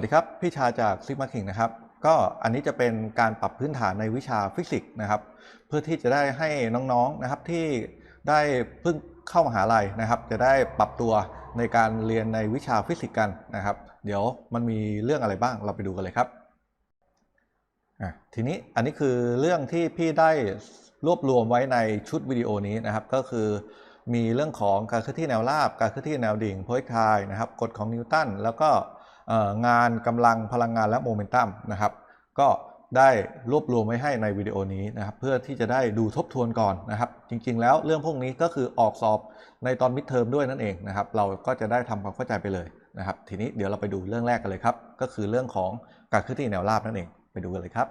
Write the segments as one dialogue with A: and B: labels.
A: วัสดีครับ พี่ชาจากซิกมาคิงนะครับ ก็อันนี้จะเป็นการปรับพื้นฐานในวิชาฟิสิกส์นะครับ เพื่อที่จะได้ให้น้องๆนะครับที่ได้เพิ่งเข้ามหาลัยนะครับ จะได้ปรับตัวในการเรียนในวิชาฟิสิกส์กันนะครับ เดี๋ยวมันมีเรื่องอะไรบ้างเราไปดูกันเลยครับทีนี้อันนี้คือเรื่องที่พี่ได้รวบรวมไว้ในชุดวิดีโอนี้นะครับ ก็คือมีเรื่องของการเคลื่อนที่แนวราบ การเคลื่อนที่แนวดิ่งโพลิทายนะครับกฎของนิวตันแล้วก็ งานกำลังพลังงานและโมเมนตัมนะครับก็ได้รวบรวมไว้ให้ในวิดีโอนี้นะครับเพื่อที่จะได้ดูทบทวนก่อนนะครับจริงๆ แล้วเรื่องพวกนี้ก็คือออกสอบในตอนมิดเทอมด้วยนั่นเองนะครับเราก็จะได้ทำความเข้าใจไปเลยนะครับทีนี้เดี๋ยวเราไปดูเรื่องแรกกันเลยครับก็คือเรื่องของการเคลื่อนที่แนวราบนั่นเองไปดูกันเลยครับ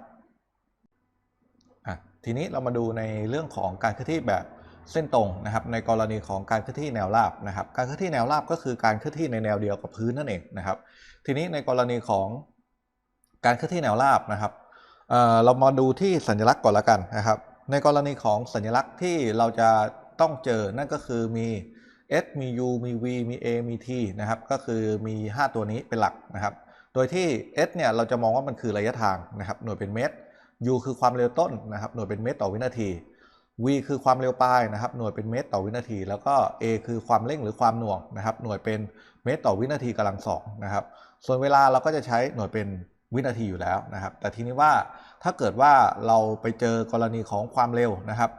A: ทีนี้เรามาดูในเรื่องของการเคลื่อนที่แบบ เส้นตรงนะครับในกรณีของการเคลื่อนที่แนวราบนะครับ การเคลื่อนที่แนวราบก็คือการเคลื่อนที่ในแนวเดียวกับพื้นนั่นเองนะครับ ทีนี้ในกรณีของการเคลื่อนที่แนวราบนะครับเเรามาดูที่สัญลักษณ์ก่อนละกันนะครับ ในกรณีของสัญลักษณ์ที่เราจะต้องเจอนั่นก็คือมี S มี U มี V มี A มี T นะครับ ก็คือมี 5 ตัวนี้เป็นหลักนะครับ โดยที่ S เนี่ยเราจะมองว่ามันคือระยะทางนะครับ หน่วยเป็นเมตร U คือความเร็วต้นนะครับ หน่วยเป็นเมตรต่อวินาที V คือความเร็วปลายนะครับ หน่วยเป็นเมตรต่อวินาที แล้วก็ A คือความเร่งหรือความหน่วงนะครับ หน่วยเป็นเมตรต่อวินาทีกำลังสองนะครับ ส่วนเวลาเราก็จะใช้หน่วยเป็นวินาทีอยู่แล้วนะครับ แต่ทีนี้ว่าถ้าเกิดว่าเราไปเจอกรณีของความเร็วนะครับ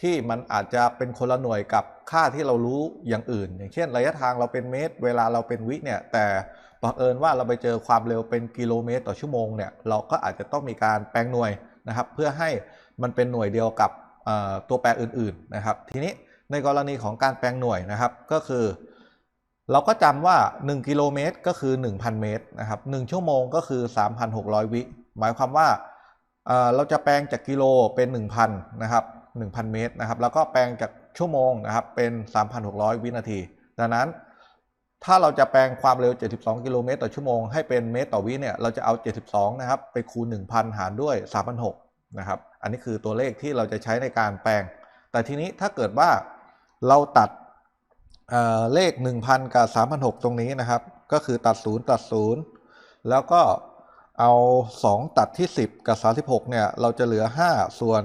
A: ที่มันอาจจะเป็นคนละหน่วยกับค่าที่เรารู้อย่างอื่น อย่างเช่น ระยะทางเราเป็นเมตร เวลาเราเป็นวิเนี่ย แต่บังเอิญว่าเราไปเจอความเร็วเป็นกิโลเมตร ต่อชั่วโมงเนี่ย เราก็อาจจะต้องมีการแปลงหน่วยนะครับ เพื่อให้มันเป็นหน่วยเดียวกับ ตัวแปรอื่นๆนะครับ ทีนี้ในกรณีของการแปลงหน่วยนะครับก็คือ เราก็จำว่า 1 กิโลเมตรก็คือ 1,000 เมตรนะครับ1ชั่วโมงก็คือ 3,600 วิ หมายความว่าเอ่อเราจะแปลงจากกิโลเป็น 1,000นะครับ1,000 เมตรนะครับแล้วก็แปลงจากชั่วโมงนะครับเป็น 3,600 วินาที ดังนั้นถ้าเราจะแปลงความเร็ว 72 กิโลเมตรต่อชั่วโมงให้เป็นเมตรต่อวิเนี่ยเราจะเอา 72 นะครับไปคูณ 1,000 หารด้วย 3,600 นะครับ อันนี้คือตัวเลขที่เราจะใช้ในการแปลง แต่ทีนี้ถ้าเกิดว่าเราตัดเเลข 1,000 กับ 3,600 ตรงนี้นะครับ ก็คือตัด 0 ตัด 0 แล้วก็เอา 2 ตัดที่ 10 กับ 36 เนี่ย เราจะเหลือ 5 ส่วน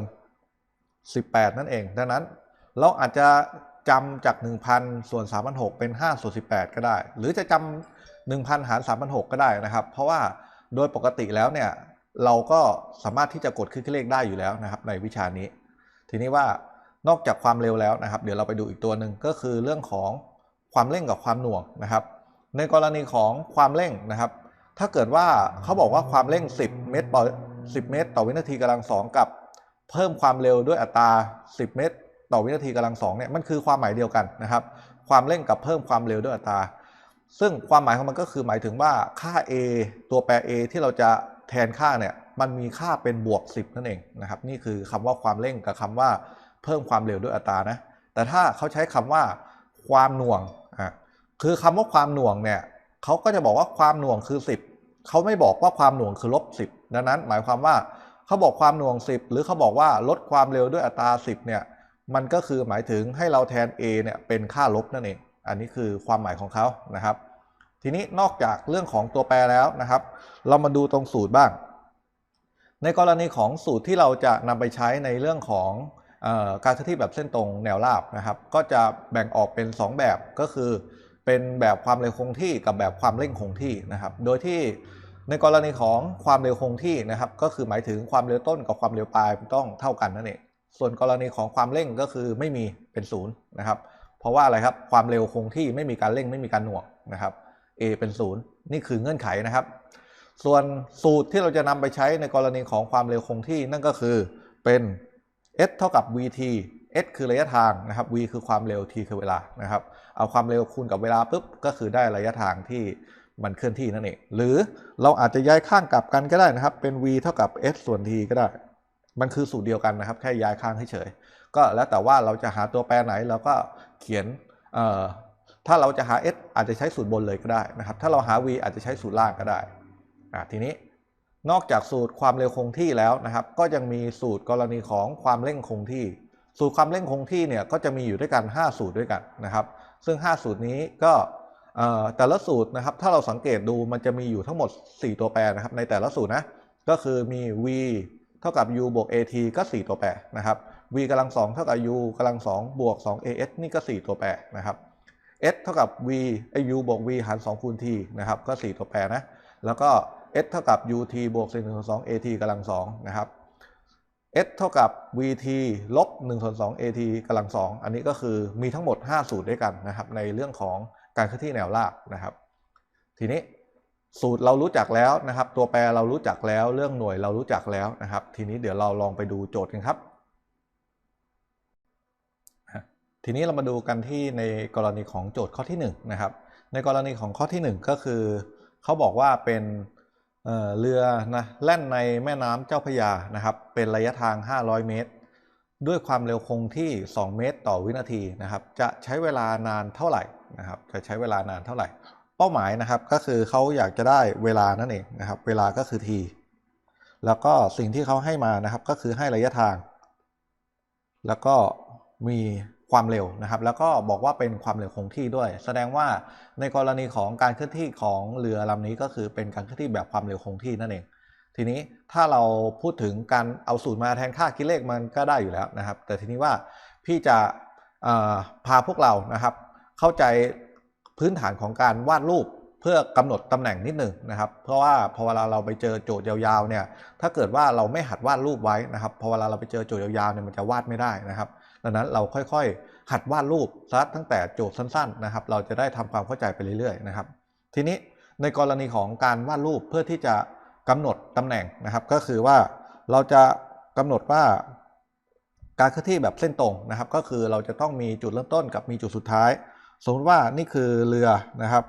A: 18 นั่นเอง ดังนั้นเราอาจจะจำจาก 1,000 ส่วน 3,600 เป็น 5 ส่วน 18 ก็ได้ หรือจะจำ1,000 หาร 3,600 ก็ได้นะครับ เพราะว่าโดยปกติแล้วเนี่ย เราก็สามารถที่จะกดคลิกเลขได้อยู่แล้วนะครับ ในวิชานี้ ทีนี้ว่านอกจากความเร็วแล้วนะครับ เดี๋ยวเราไปดูอีกตัวหนึ่งก็คือเรื่องของความเร่งกับความหน่วงนะครับ ในกรณีของความเร่งนะครับ ถ้าเกิดว่าเขาบอกว่าความเร่ง 10 เมตรต่อ10 เมตร ต่อวินาทีกำลังสองกับ เพิ่มความเร็วด้วยอัตรา 10 เมตร ต่อวินาทีกำลังสองเนี่ยมันคือความหมายเดียวกันนะครับ ความเร่งกับเพิ่มความเร็วด้วยอัตราซึ่งความหมายของมันก็คือหมายถึงว่าค่า a ตัวแปร a ที่เราจะ ทนค่าเนี่ยมันมีค่าเป็นบวก 10 นั่นเองนะครับนี่คือคำว่าความเร่งกับคำว่าเพิ่มความเร็วด้วยอัตรานะแต่ถ้าเขาใช้คำว่าความหน่วงอะคือคำว่าความหน่วงเนี่ยเขาก็จะบอกว่าความหน่วงคือ 10เขาไม่บอกว่าความหน่วงคือลบ10ดังนั้น หมายความว่าเขาบอกความหน่วง 10 หรือเขาบอกว่าลดความเร็วด้วยอัตรา 10เนี่ยมันก็คือหมายถึงให้เราแทน a เนี่ยเป็นค่าลบนั่นเอง อันนี้คือความหมายของเขานะครับ ทีนี้นอกจากเรื่องของตัวแปรแล้วนะครับ เรามาดูตรงสูตรบ้าง ในกรณีของสูตรที่เราจะนำไปใช้ในเรื่องของออการเคลื่อนที่แบบเส้นตรงแนวราบนะครับ ก็จะแบ่งออกเป็น 2 แบบก็คือ เป็นแบบความเร็วคงที่กับแบบความเร่งคงที่นะครับ โดยที่ในกรณีของความเร็วคงที่นะครับ ก็คือหมายถึงความเร็วต้นกับความเร็วปลายต้องเท่ากันนั่นเองส่วนกรณีของความเร่งก็คือไม่มีเป็นศูนย์นะครับ เพราะว่าอะไรครับความเร็วคงที่ไม่มีการเร่งไม่มีการหน่วงนะครับ A เป็นศูนย์นี่คือเงื่อนไขนะครับ ส่วนสูตรที่เราจะนำไปใช้ในกรณีของความเร็วคงที่นั่นก็คือเป็น s เท่ากับ vt s คือระยะทางนะครับ v คือความเร็ว t คือเวลานะครับ เอาความเร็วคูณกับเวลาปุ๊บก็คือได้ระยะทางที่มันเคลื่อนที่นั่นเอง หรือเราอาจจะย้ายข้างกลับกันก็ได้นะครับ เป็น v เท่ากับ s ส่วน t ก็ได้ มันคือสูตรเดียวกันนะครับ แค่ย้ายข้างเฉย ก็แล้วแต่ว่าเราจะหาตัวแปรไหนเราก็เขียน ถ้าเราจะหา s อาจจะใช้สูตรบนเลยก็ได้นะครับ ถ้าเราหา v อาจจะใช้สูตรล่างก็ได้อ่าทีนี้นอกจากสูตรความเร็วคงที่แล้วนะครับ ก็ยังมีสูตรกรณีของความเร่งคงที่ สูตรความเร่งคงที่เนี่ยก็จะมีอยู่ด้วยกัน 5 สูตรด้วยกันนะครับ ซึ่ง 5 สูตรนี้ก็เอ่อแต่ละสูตรนะครับ ถ้าเราสังเกตดูมันจะมีอยู่ทั้งหมด 4 ตัวแปรนะครับ ในแต่ละสูตรนะก็คือมี v เท่ากับ u บวก at ก็ 4 ตัวแปรนะครับ v กำลัง2เท่ากับ u กำลัง2บวก 2 as นี่ก็ 4 ตัวแปรนะครับ s เท่ากับ v ไอ u บวก v หาร2คูณ t นะครับ ก็ 4 ตัวแปรนะ แล้วก็ s เท่ากับ ut บวก4ส่วน2 at กำลัง2นะครับ s เท่ากับ vt ลบ1ส่วน2 at กำลัง2อันนี้ก็คือมีทั้งหมด 5 สูตรด้วยกันนะครับ ในเรื่องของการเคลื่อนที่แนวราบนะครับ ทีนี้สูตรเรารู้จักแล้วนะครับ ตัวแปรเรารู้จักแล้ว เรื่องหน่วยเรารู้จักแล้วนะครับ ทีนี้เดี๋ยวเราลองไปดูโจทย์กันครับ ทีนี้เรามาดูกันที่ในกรณีของโจทย์ข้อที่1นะครับ ในกรณีของข้อที่ 1 ก็คือ เขาบอกว่าเป็นเเรือนะแล่นในแม่น้ำเจ้าพยานะครับ เป็นระยะทาง 500 เมตร ด้วยความเร็วคงที่ 2 เมตรต่อวินาทีนะครับ จะใช้เวลานานเท่าไหร่นะครับ จะใช้เวลานานเท่าไหร่ เป้าหมายนะครับก็คือเขาอยากจะได้เวลานั่นเองนะครับ เวลาก็คือ t แล้วก็สิ่งที่เขาให้มานะครับก็คือให้ระยะทาง แล้วก็มี ความเร็วนะครับ แล้วก็บอกว่าเป็นความเร็วคงที่ด้วย แสดงว่าในกรณีของการเคลื่อนที่ของเรือลำนี้ก็คือเป็นการเคลื่อนที่แบบความเร็วคงที่นั่นเอง ทีนี้ถ้าเราพูดถึงการเอาสูตรมาแทนค่าคิดเลขมันก็ได้อยู่แล้วนะครับ แต่ทีนี้ว่าพี่จะพาพวกเรานะครับ เข้าใจพื้นฐานของการวาดรูปเพื่อกำหนดตำแหน่งนิดหนึ่งนะครับ เพราะว่าพอเวลาเราไปเจอโจทย์ยาวๆเนี่ย ถ้าเกิดว่าเราไม่หัดวาดรูปไว้นะครับ พอเวลาเราไปเจอโจทย์ยาวๆเนี่ยมันจะวาดไม่ได้นะครับ ดังนั้นเราค่อยๆ หัดวาดรูปซะตั้งแต่โจทย์สั้นๆนะครับ เราจะได้ทำความเข้าใจไปเรื่อยๆนะครับ ทีนี้ในกรณีของการวาดรูปเพื่อที่จะกำหนดตำแหน่งนะครับ ก็คือว่าเราจะกำหนดว่าการเคลื่อนที่แบบเส้นตรงนะครับ ก็คือเราจะต้องมีจุดเริ่มต้นกับมีจุดสุดท้าย สมมติว่านี่คือเรือนะครับ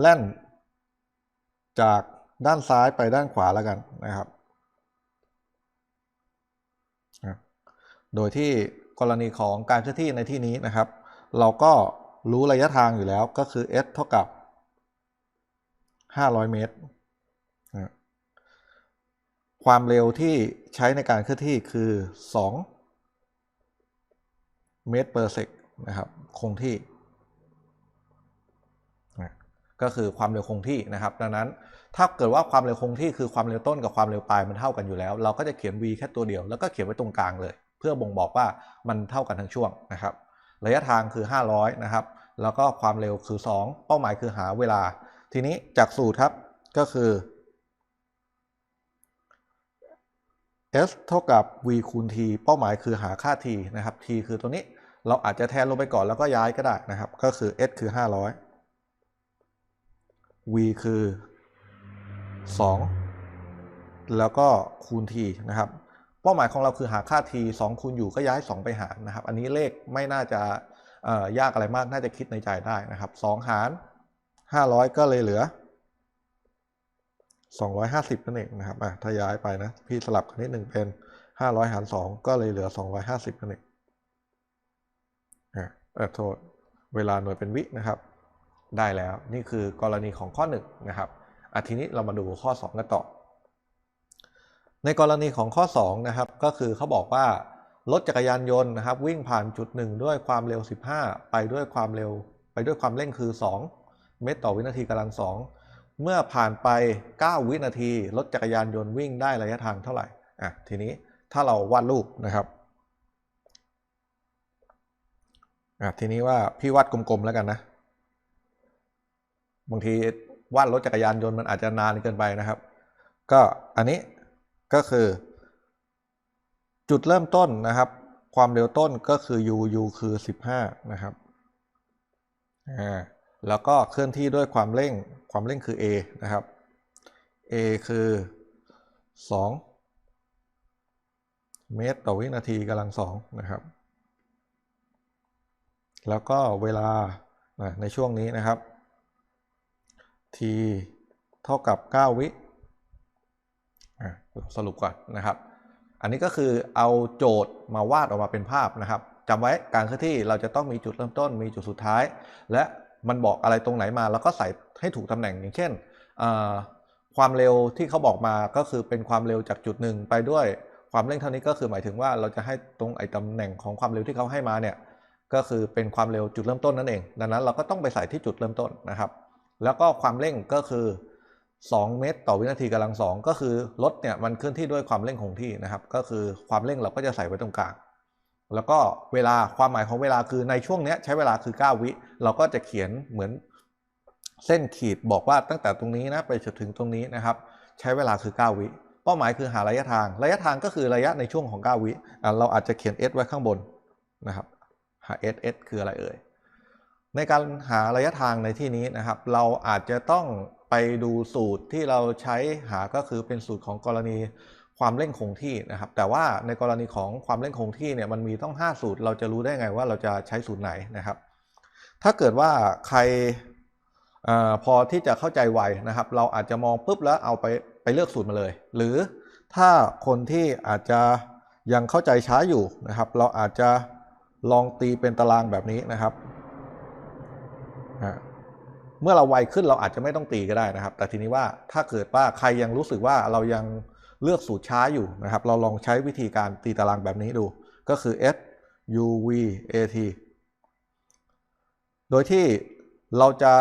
A: แล่นจากด้านซ้ายไปด้านขวาแล้วกันนะครับ โดยที่ กรณีของการเคลื่อนที่ในที่นี้นะครับ เราก็รู้ระยะทางอยู่แล้วก็คือ s เท่ากับ 500 เมตร ความเร็วที่ใช้ในการเคลื่อนที่คือ 2 เมตร per sec นะครับ คงที่ ก็คือความเร็วคงที่นะครับ ดังนั้นถ้าเกิดว่าความเร็วคงที่คือความเร็วต้นกับความเร็วปลายมันเท่ากันอยู่แล้ว เราก็จะเขียน v แค่ตัวเดียวแล้วก็เขียนไว้ตรงกลางเลย เพื่อบ่งบอกว่ามันเท่ากันทั้งช่วงนะครับ ระยะทางคือ 500 นะครับ แล้วก็ความเร็วคือ 2 เป้าหมายคือหาเวลา ทีนี้จากสูตรครับก็คือ s เท่ากับ v คูณ t เป้าหมายคือหาค่า t นะครับ t คือตัวนี้เราอาจจะแทนลงไปก่อนแล้วก็ย้ายก็ได้นะครับ ก็คือ s คือ 500 v คือ 2 แล้วก็คูณ t นะครับ ป้าหมายของเราคือหาค่า t 2คูณอยู่ก็ย้าย 2 ไปหารนะครับ อันนี้เลขไม่น่าจะยากอะไรมาก น่าจะคิดในใจได้นะครับ 2 หาร 500 ก็เลยเหลือ 250นั่นเองนะครับอะถ้าย้ายไปนะ พี่สลับกันนิดหนึ่งเป็น 500 หาร 2 ก็เลยเหลือ 250นั่นเองอะเออโทษเวลาหน่วยเป็นวินะครับ ได้แล้วนี่คือกรณีของข้อ1นะครับอะทีนี้เรามาดูข้อ 2 กันต่อ ในกรณีของข้อ2นะครับก็คือเขาบอกว่ารถจักรยานยนต์นะครับ วิ่งผ่านจุด 1 ด้วยความเร็ว 15 ไปด้วยความเร็ว ไปด้วยความเร่งคือ 2 เมตรต่อวินาทีกำลัง 2 เมื่อผ่านไป 9 วินาที รถจักรยานยนต์วิ่งได้ระยะทางเท่าไหร่อะทีนี้ถ้าเราวาดรูปนะครับอะทีนี้ว่าพี่วาดกลมๆแล้วกันนะบางทีวาดรถจักรยานยนต์มันอาจจะนานเกินไปนะครับ ก็อันนี้ ก็คือ จุดเริ่มต้นนะครับ ความเร็วต้นก็คือ u u คือ 15 นะครับอ่าแล้วก็เคลื่อนที่ด้วยความเร่งความเร่งคือ a นะครับ a คือ 2 เมตรต่อวินาทีกำลังสองนะครับ แล้วก็เวลาในช่วงนี้นะครับ t เท่ากับ 9 วิ สรุปก่อนนะครับ อันนี้ก็คือเอาโจทย์มาวาดออกมาเป็นภาพนะครับจำไว้การเคลื่อนที่เราจะต้องมีจุดเริ่มต้น มีจุดสุดท้าย และมันบอกอะไรตรงไหนมา แล้วก็ใส่ให้ถูกตำแหน่งอย่างเช่น ความเร็วที่เขาบอกมาก็คือเป็นความเร็วจากจุดหนึ่งไปด้วยความเร่งเท่านี้ก็คือหมายถึงว่าเราจะให้ตรงไอ้ตำแหน่งของความเร็วที่เขาให้มาเนี่ยก็คือเป็นความเร็วจุดเริ่มต้นนั่นเอง ดังนั้นเราก็ต้องไปใส่ที่จุดเริ่มต้นนะครับ แล้วก็ความเร่งก็คือ 2 เมตรต่อวินาทีกำลังสองก็คือรถเนี่ยมันเคลื่อนที่ด้วยความเร่งคงที่นะครับ ก็คือความเร่งเราก็จะใส่ไว้ตรงกลาง แล้วก็เวลาความหมายของเวลาคือในช่วงเนี้ยใช้เวลาคือ 9 วิ เราก็จะเขียนเหมือนเส้นขีดบอกว่าตั้งแต่ตรงนี้นะไปจนถึงตรงนี้นะครับ ใช้เวลาคือ 9 วิ เป้าหมายคือหาระยะทาง ระยะทางก็คือระยะในช่วงของ 9 วิเราอาจจะเขียน s ไว้ข้างบนนะครับหา s s คืออะไรเอ่ยในการหาระยะทางในที่นี้นะครับ เราอาจจะต้อง ไปดูสูตรที่เราใช้หาก็คือเป็นสูตรของกรณีความเร่งคงที่นะครับ แต่ว่าในกรณีของความเร่งคงที่เนี่ยมันมีต้อง 5 สูตร เราจะรู้ได้ไงว่าเราจะใช้สูตรไหนนะครับ ถ้าเกิดว่าใครอพอที่จะเข้าใจไวนะครับ เราอาจจะมองปุ๊บแล้วเอาไปไปเลือกสูตรมาเลย หรือถ้าคนที่อาจจะยังเข้าใจช้าอยู่นะครับ เราอาจจะลองตีเป็นตารางแบบนี้นะครับ เมื่อเราไวขึ้นเราอาจจะไม่ต้องตีก็ได้นะครับ แต่ทีนี้ว่าถ้าเกิดว่าใครยังรู้สึกว่าเรายังเลือกสูตรช้าอยู่นะครับ เราลองใช้วิธีการตีตารางแบบนี้ดู ก็คือ S U V A T โดยที่เราจะ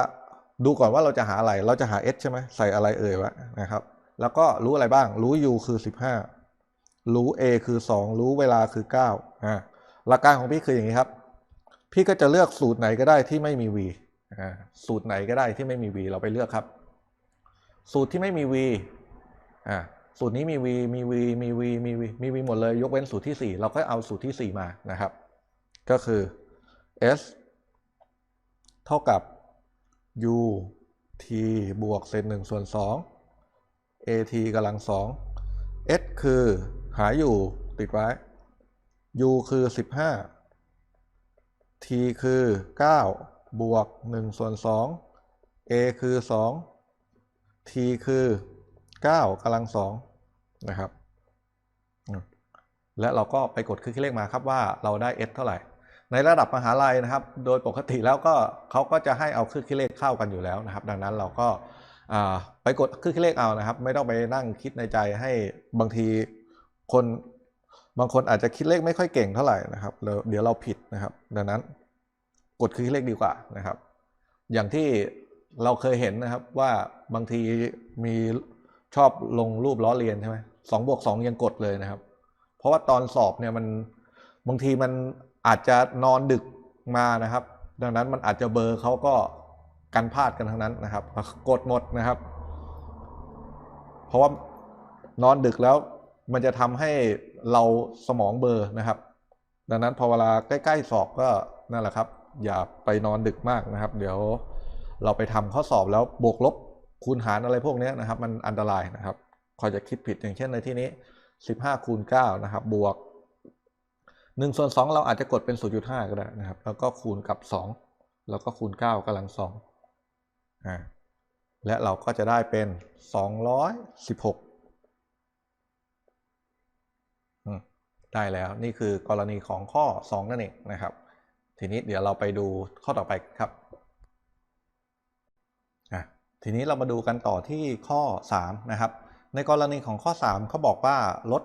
A: ดูก่อนว่าเราจะหาอะไร เราจะหา S ใช่ไหมใส่อะไรเอ่ยวะนะครับ แล้วก็รู้อะไรบ้าง รู้ U คือ 15 รู้ A คือ 2 รู้เวลาคือ9อ่าหลักการของพี่คืออย่างนี้ครับ พี่ก็จะเลือกสูตรไหนก็ได้ที่ไม่มี V สูตรไหนก็ได้ที่ไม่มี v เราไปเลือกครับ สูตรที่ไม่มี v อ่าสูตรนี้มี v มี v มี v มี v มี v หมดเลย ยกเว้นสูตรที่ 4 เราก็เอาสูตรที่ 4 มานะครับ ก็คือ s เท่ากับ u t บวกเศษ1ส่วน 2 at กำลัง 2 s คือหาอยู่ติดไว้ u คือ 15 t คือ 9 บวก1ส่วน2 a คือ 2 t คือ 9กำลัง2นะครับ และเราก็ไปกดเครื่องคิดเลขมาครับว่าเราได้ s เท่าไหร่ ในระดับมหาลัยนะครับ โดยปกติแล้วก็เขาก็จะให้เอาเครื่องคิดเลขเข้ากันอยู่แล้วนะครับ ดังนั้นเราก็ไปกดเครื่องคิดเลขเอานะครับ ไม่ต้องไปนั่งคิดในใจให้บางทีคนบางคนอาจจะคิดเลขไม่ค่อยเก่งเท่าไหร่นะครับเดี๋ยวเราผิดนะครับ ดังนั้น กดคลิกเลขดีกว่านะครับ อย่างที่เราเคยเห็นนะครับว่าบางทีมีชอบลงรูปล้อเลียนใช่ไหมสองบวกสองยังกดเลยนะครับ เพราะว่าตอนสอบเนี่ยมันบางทีมันอาจจะนอนดึกมานะครับ ดังนั้นมันอาจจะเบอร์เขาก็กันพลาดกันทั้งนั้นนะครับ กดหมดนะครับ เพราะว่านอนดึกแล้วมันจะทำให้เราสมองเบอร์นะครับ ดังนั้นพอเวลาใกล้ ๆ สอบก็นั่นแหละครับ อย่าไปนอนดึกมากนะครับ เดี๋ยวเราไปทำข้อสอบแล้วบวกลบคูณหารอะไรพวกนี้นะครับ มันอันตรายนะครับคอยจะคิดผิดอย่างเช่นในที่นี้ 15คูณ9นะครับ บวก1ส่วน2เราอาจจะกดเป็น 0.5 ก็ได้นะครับ แล้วก็คูณกับ 2 แล้วก็คูณ 9กำลัง2อ่าและเราก็จะได้เป็น 216อืมได้แล้วนี่คือกรณีของข้อ 2 นั่นเองนะครับ ทีนี้เดี๋ยวเราไปดูข้อต่อไปครับทีนี้เรามาดูกันต่อที่ข้อ 3 นะครับ ในกรณีของข้อ 3 เขาบอกว่ารถ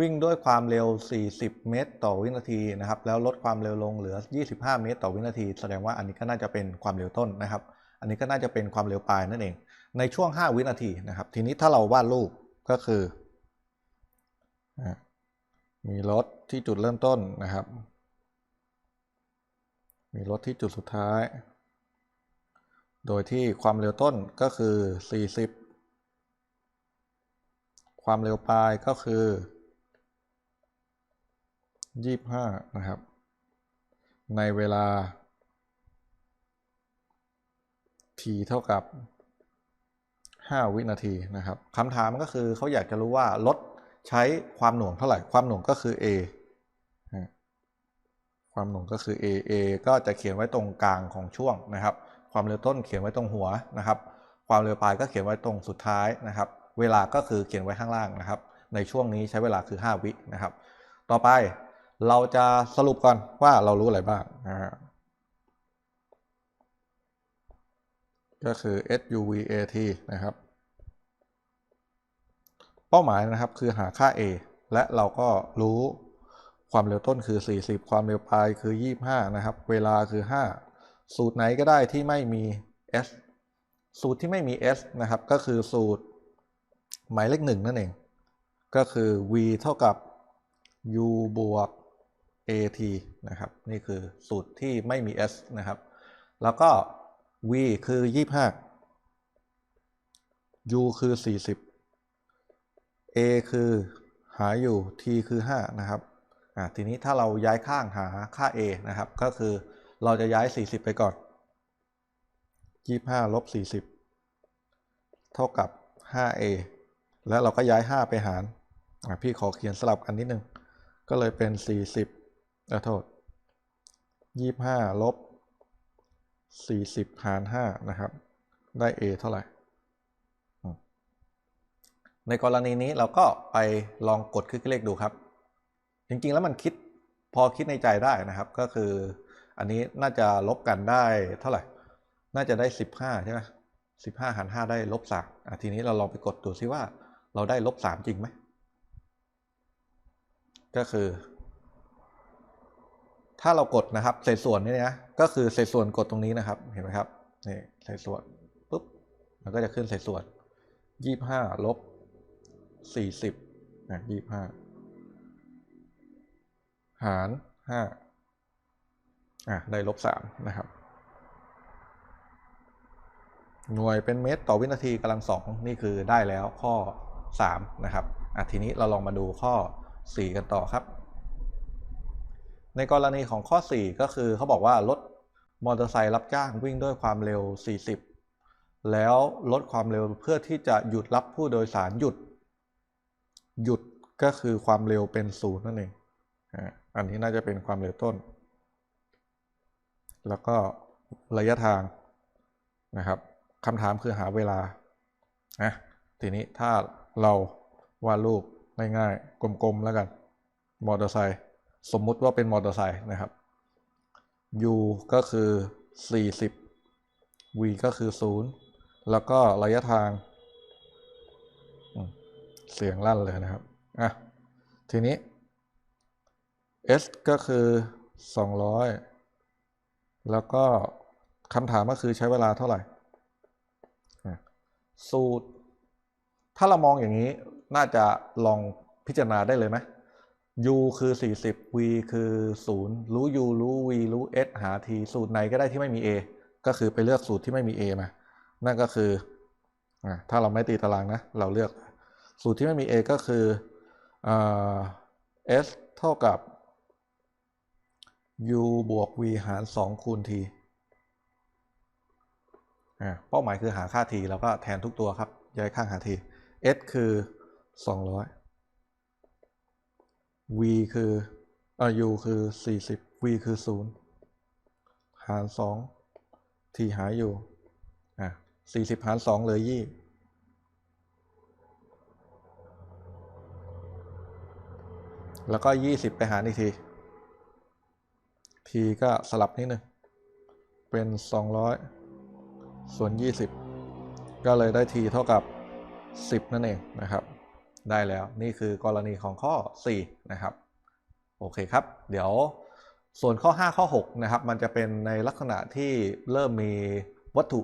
A: วิ่งด้วยความเร็ว 40 เมตร ต่อวินาทีนะครับ แล้วลดความเร็วลงเหลือ 25 เมตร ต่อวินาที แสดงว่าอันนี้ก็น่าจะเป็นความเร็วต้นนะครับ อันนี้ก็น่าจะเป็นความเร็วปลายนั่นเอง ในช่วง 5 วินาทีนะครับ ทีนี้ถ้าเราวาดรูปก็คือ มีรถที่จุดเริ่มต้นนะครับ มีรถที่จุดสุดท้าย โดยที่ความเร็วต้นก็คือ 40 ความเร็วปลายก็คือ 25 นะครับ ในเวลา t เท่ากับ 5 วินาทีนะครับคำถามก็คือเขาอยากจะรู้ว่ารถใช้ความหน่วงเท่าไหร่ ความหน่วงก็คือ a ความหน่วงก็คือ a a ก็จะเขียนไว้ตรงกลางของช่วงนะครับ ความเร็วต้นเขียนไว้ตรงหัวนะครับ ความเร็วปลายก็เขียนไว้ตรงสุดท้ายนะครับ เวลาก็คือเขียนไว้ข้างล่างนะครับ ในช่วงนี้ใช้เวลาคือ 5 วินะครับ ต่อไปเราจะสรุปก่อนว่าเรารู้อะไรบ้างนะฮะก็คือ SUVAT นะครับ เป้าหมายนะครับคือหาค่า A และเราก็รู้ ความเร็วต้นคือ 40 ความเร็วปลายคือ 25 นะครับ เวลาคือ 5 สูตรไหนก็ได้ที่ไม่มี s สูตรที่ไม่มี s นะครับ ก็คือสูตรหมายเลขหนึ่งนั่นเอง ก็คือ v เท่ากับ u บวก at นะครับ นี่คือสูตรที่ไม่มี s นะครับ แล้วก็ v คือ 25 u คือ 40 a คือหาอยู่ t คือ 5 นะครับ ทีนี้ถ้าเราย้ายข้างหาค่า a นะครับ ก็คือเราจะย้าย 40 ไปก่อน25ลบ40 เท่ากับ 5a แล้วเราก็ย้าย 5 ไปหารพี่ขอเขียนสลับกันนิดนึง ก็เลยเป็น 40อะโทษ 25ลบ40 หาร 5 นะครับ ได้ a เท่าไหร่ ในกรณีนี้เราก็ไปลองกดคลิกเลขดูครับ จริงๆแล้วมันคิดพอคิดในใจได้นะครับ ก็คืออันนี้น่าจะลบกันได้เท่าไหร่ น่าจะได้ 15 ใช่ไหมสิบห้าหารห้าได้ลบสามทีนี้เราลองไปกดดูซิว่าเราได้ลบสามจริงไหม ก็คือ ถ้าเรากดนะครับ เศษส่วนนี่นะก็คือเศษส่วนกดตรงนี้นะครับ เห็นไหมครับนี่เศษส่วนปุ๊บมันก็จะขึ้นเศษส่วนยี่ห้าลบสี่สิบนะยี่ห้า หารห้าอะได้ลบสามนะครับ หน่วยเป็นเมตรต่อวินาทีกำลังสองนี่คือได้แล้วข้อ 3 นะครับอะทีนี้เราลองมาดูข้อ 4 กันต่อครับ ในกรณีของข้อ 4 ก็คือเขาบอกว่ารถมอเตอร์ไซค์รับจ้างวิ่งด้วยความเร็ว 40 แล้วลดความเร็วเพื่อที่จะหยุดรับผู้โดยสารหยุด หยุดก็คือความเร็วเป็นศูนย์นั่นเองอะ อันนี้น่าจะเป็นความเร็วต้น แล้วก็ระยะทางนะครับคำถามคือหาเวลาอะทีนี้ถ้าเราวาดรูปง่ายๆ กลมๆ แล้วกัน มอเตอร์ไซค์สมมุติว่าเป็นมอเตอร์ไซค์นะครับ u ก็คือ 40 v ก็คือ 0 แล้วก็ระยะทาง เสียงลั่นเลยนะครับ อะ ทีนี้ s ก็คือ 200 แล้วก็คำถามก็คือใช้เวลาเท่าไหร่ สูตร ถ้าเรามองอย่างนี้น่าจะลองพิจารณาได้เลยไหม u คือ 40 v คือ 0 รู้ u รู้ v รู้ s หา t สูตรไหนก็ได้ที่ไม่มี a ก็คือไปเลือกสูตรที่ไม่มี a มา นั่นก็คือ ถ้าเราไม่ตีตารางนะ เราเลือก สูตรที่ไม่มี a ก็คืออ s เท่ากับ u บวก v หาร 2 คูณ t เป้าหมายคือหาค่า t แล้วก็แทนทุกตัวครับ ย้ายข้างหา t s คือ 200 v คือเอ่อ u คือ 40 v คือ 0 หาร 2 t หาอยู่อะ40 หาร 2 เหลือ20แล้วก็ 20 ไปหารอีกที t ก็สลับนิดนึง เป็น 200 ส่วน 20 ก็เลยได้ t เท่ากับ 10 นั่นเองนะครับ ได้แล้วนี่คือกรณีของข้อ 4 นะครับ โอเคครับ เดี๋ยวส่วนข้อ 5 ข้อ 6 นะครับ มันจะเป็นในลักษณะที่เริ่มมีวัตถุ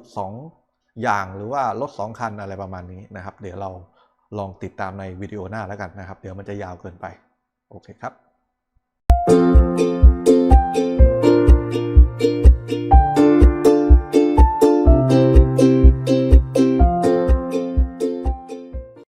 A: 2 อย่างหรือว่ารถ 2 คันอะไรประมาณนี้นะครับ เดี๋ยวเราลองติดตามในวิดีโอหน้าแล้วกันนะครับ เดี๋ยวมันจะยาวเกินไป โอเคครับ